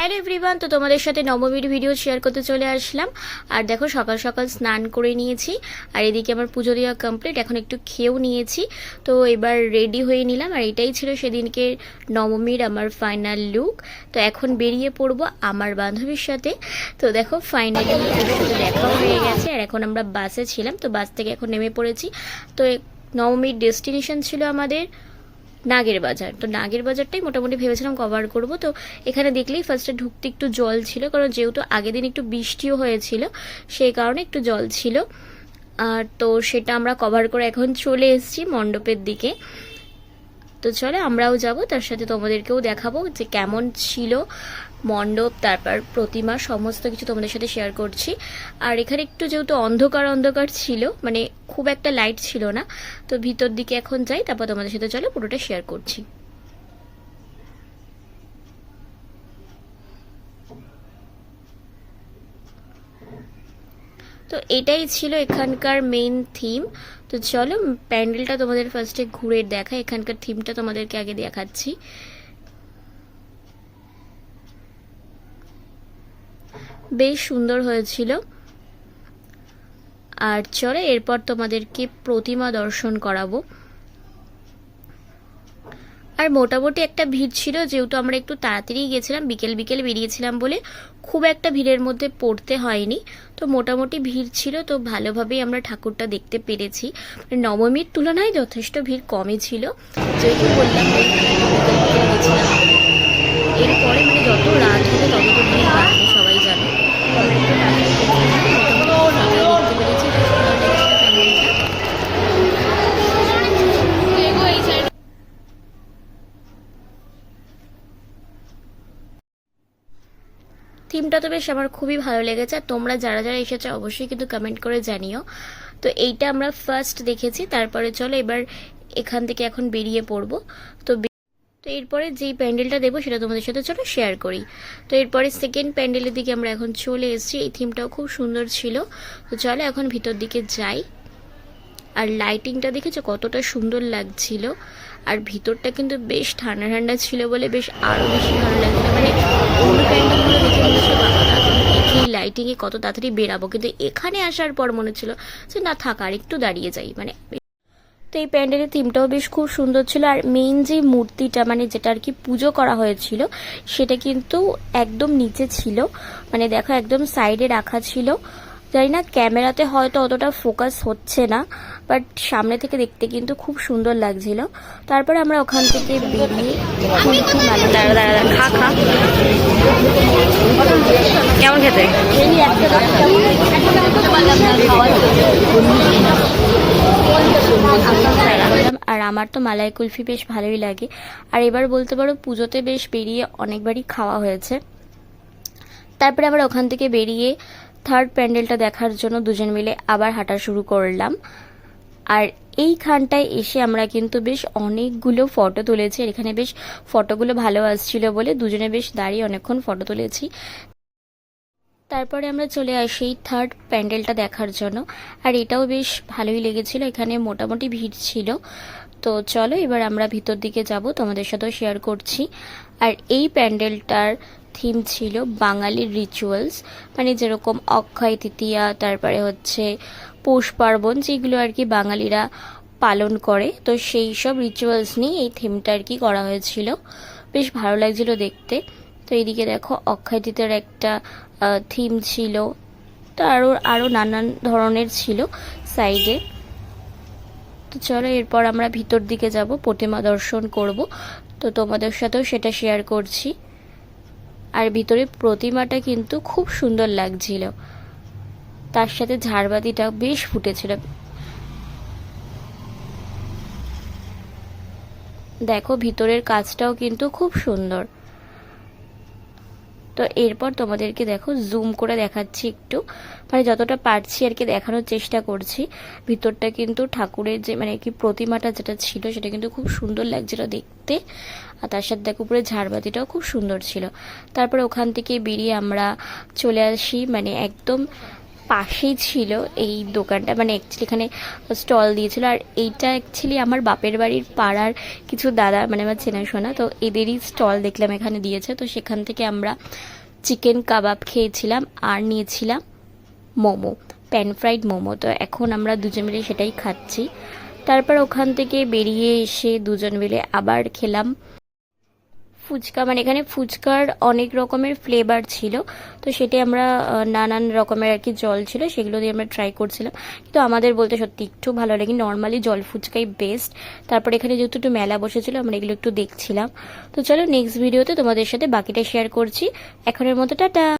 Hello everyone তো তোমাদের সাথে নবমীর ভিডিও শেয়ার করতে চলে আসলাম। আর দেখো, সকাল সকাল স্নান করে নিয়েছি। আর এদিকে আমার পুজো দেওয়া কমপ্লিট এখন একটু খেয়েও নিয়েছি। তো এবার রেডি হয়ে নিলাম, আর এটাই ছিল সেদিনকে নবমীর আমার ফাইনাল লুক তো এখন বেরিয়ে পড়ব আমার বান্ধবীর সাথে। তো দেখো ফাইনালি দেখাও হয়ে গেছে। আর এখন আমরা বাসে ছিলাম, তো বাস থেকে এখন নেমে পড়েছি। তো নবমীর ডেস্টিনেশন ছিল আমাদের নাগের বাজার। তো নাগের বাজারটাই মোটামুটি ভেবেছিলাম কভার করব। তো এখানে দেখলেই ফার্স্টে ঢুকতে একটু জল ছিল, কারণ যেহেতু আগের দিন একটু বৃষ্টিও হয়েছিল সেই কারণে একটু জল ছিল। আর তো সেটা আমরা কভার করে এখন চলে এসেছি মণ্ডপের দিকে। তো চলে আমরাও যাব, তার সাথে তোমাদেরকেও দেখাবো যে কেমন ছিল মণ্ডপ, তারপর প্রতিমা, সমস্ত কিছু তোমাদের সাথে শেয়ার করছি। আর এখানে একটু যেহেতু অন্ধকার অন্ধকার ছিল মানে খুব একটা লাইট ছিল না, তো ভিতর দিকে এখন যাই, তারপর তোমাদের সাথে চলো পুরোটা শেয়ার করছি। তো এটাই ছিল এখানকার মেইন থিম তো চলো, প্যান্ডেলটা তোমাদের ফার্স্টে ঘুরে দেখা। এখানকার থিমটা তোমাদেরকে আগে দেখাচ্ছি। বেশ সুন্দর হয়েছিল। আর চলে, এরপর তোমাদেরকে প্রতিমা দর্শন করাবো। আর মোটামুটি একটা ভিড় ছিল, যেহেতু আমরা একটু তাড়াতাড়ি গেছিলাম, বিকেল বিকেল বেরিয়েছিলাম বলে খুব একটা ভিড়ের মধ্যে পড়তে হয়নি। তো মোটামুটি ভিড় ছিল, তো ভালোভাবেই আমরা ঠাকুরটা দেখতে পেরেছি। নবমীর তুলনায় যথেষ্ট ভিড় কমই ছিল। যেহেতু বললাম এরপরে মানে যত রাত হবে তত তো ভিড় বাড়বে থিমটা তো বেশ আমার খুবই ভালো লেগেছে, আর তোমরা যারা যারা এসেছ অবশ্যই কিন্তু কমেন্ট করে জানিও। তো এইটা আমরা ফার্স্ট দেখেছি, তারপরে চলো এবার এখান থেকে এখন বেরিয়ে পড়ব। তো তো এরপরে যেই প্যান্ডেলটা দেবো সেটা তোমাদের সাথে চলো শেয়ার করি। তো এরপরে সেকেন্ড প্যান্ডেলের দিকে আমরা এখন চলে এসেছি, এই থিমটাও খুব সুন্দর ছিল। তো চলো এখন ভিতর দিকে যাই। আর লাইটিংটা দেখেছ কতটা সুন্দর লাগছিল? আর ভিতরটা কিন্তু বেশ ঠান্ডা ঠান্ডা ছিল বলে বেশ আরও বেশি ভালো লাগছিল। মানে দেখি লাইটিংয়ে কত তাড়াতাড়ি বেরাবো? কিন্তু এখানে আসার পর মনে ছিল যে, না, থাক, আর একটু দাঁড়িয়ে যাই। মানে তো এই প্যান্ডেলের থিমটাও বেশ খুব সুন্দর ছিল। আর মেইন যে মূর্তিটা মানে যেটা আর কি পুজো করা হয়েছিল, সেটা কিন্তু একদম নিচে ছিল। মানে দেখো, একদম সাইডে রাখা ছিল। জানি না ক্যামেরাতে হয়তো অতটা ফোকাস হচ্ছে না বাট সামনে থেকে দেখতে কিন্তু খুব সুন্দর লাগছিল। তারপরে আমরা ওখান থেকে বেরিয়ে কেমন খেতে? আর আমার তো মালাই কুলফি বেশ ভালোই লাগে। আর এবার বলতে পারো পুজোতে বেশ বেরিয়ে অনেকবারই খাওয়া হয়েছে। তারপরে আবার ওখান থেকে বেরিয়ে থার্ড প্যান্ডেলটা দেখার জন্য দুজন মিলে আবার হাঁটা শুরু করলাম। আর এইখানটায় এসে আমরা কিন্তু বেশ অনেকগুলো ফটো তুলেছি। এখানে বেশ ফটোগুলো ভালো আসছিল বলে দুজনে বেশ দাঁড়িয়ে অনেকক্ষণ ফটো তুলেছি। তারপরে আমরা চলে আসি থার্ড প্যান্ডেলটা দেখার জন্য। আর এটাও বেশ ভালোই লেগেছিল। এখানে মোটামুটি ভিড় ছিল। তো চলো এবার আমরা ভিতর দিকে যাব। তোমাদের সাথেও শেয়ার করছি। আর এই প্যান্ডেলটার থিম ছিল বাঙালির রিচুয়ালস মানে যেরকম অক্ষয় তৃতীয়া, তারপরে হচ্ছে পৌষ পার্বণ, যেগুলো আর কি বাঙালিরা পালন করে। তো সেই সব রিচুয়ালস নিয়ে এই থিমটা আর কি করা হয়েছিল। বেশ ভালো লাগছিল দেখতে। তো এইদিকে দেখো অক্ষয় তৃতীয়ার একটা থিম ছিল। তো আরও আরও নানান ধরনের ছিল সাইডে তো চলো এরপর আমরা ভিতর দিকে যাব, প্রতিমা দর্শন করব। তো তোমাদের সাথেও সেটা শেয়ার করছি। আর ভিতরে প্রতিমাটা কিন্তু খুব সুন্দর লাগছিল। তার সাথে ঝাড়বাতিটা বেশ ফুটেছিল। দেখো, ভিতরের কাজটাও কিন্তু খুব সুন্দর। তো এরপর তোমাদেরকে দেখো জুম করে দেখাচ্ছি একটু। মানে যতটা পারছি আর কি দেখানোর চেষ্টা করছি। ভিতরটা কিন্তু ঠাকুরের যে মানে কি প্রতিমাটা যেটা ছিল, সেটা কিন্তু খুব সুন্দর লাগছিল দেখতে। আর তার সাথে দেখো উপরে ঝাড়বাতিটাও খুব সুন্দর ছিল। তারপরে ওখান থেকে বেরিয়ে আমরা চলে আসি মানে একদম পাশেই ছিল এই দোকানটা। মানে অ্যাকচুয়ালি এখানে স্টল দিয়েছিল। আর এইটা অ্যাকচুয়ালি আমার বাপের বাড়ির পাড়ার কিছু দাদা মানে আমার চেনাশোনা তো এদেরই স্টল দেখলাম এখানে দিয়েছে। তো সেখান থেকে আমরা চিকেন কাবাব খেয়েছিলাম আর নিয়েছিলাম মোমো প্যান ফ্রাইড মোমো। তো এখন আমরা দুজন মিলে সেটাই খাচ্ছি। তারপর ওখান থেকে বেরিয়ে এসে দুজন মিলে আবার খেলাম। ফুচকা মানে এখানে ফুচকার অনেক রকমের ফ্লেভার ছিল। তো সেটি আমরা নানান রকমের আর কি জল ছিল, সেগুলো দিয়ে আমরা ট্রাই করছিলাম। কিন্তু আমাদের বলতে সত্যি একটু ভালো লাগে নর্মালি জল ফুচকাই বেস্ট তারপর এখানে যেহেতু একটু মেলা বসেছিল, আমরা এগুলো একটু দেখছিলাম। তো চলো নেক্সট ভিডিওতে তোমাদের সাথে বাকিটা শেয়ার করছি। এখনের মতো টাটা!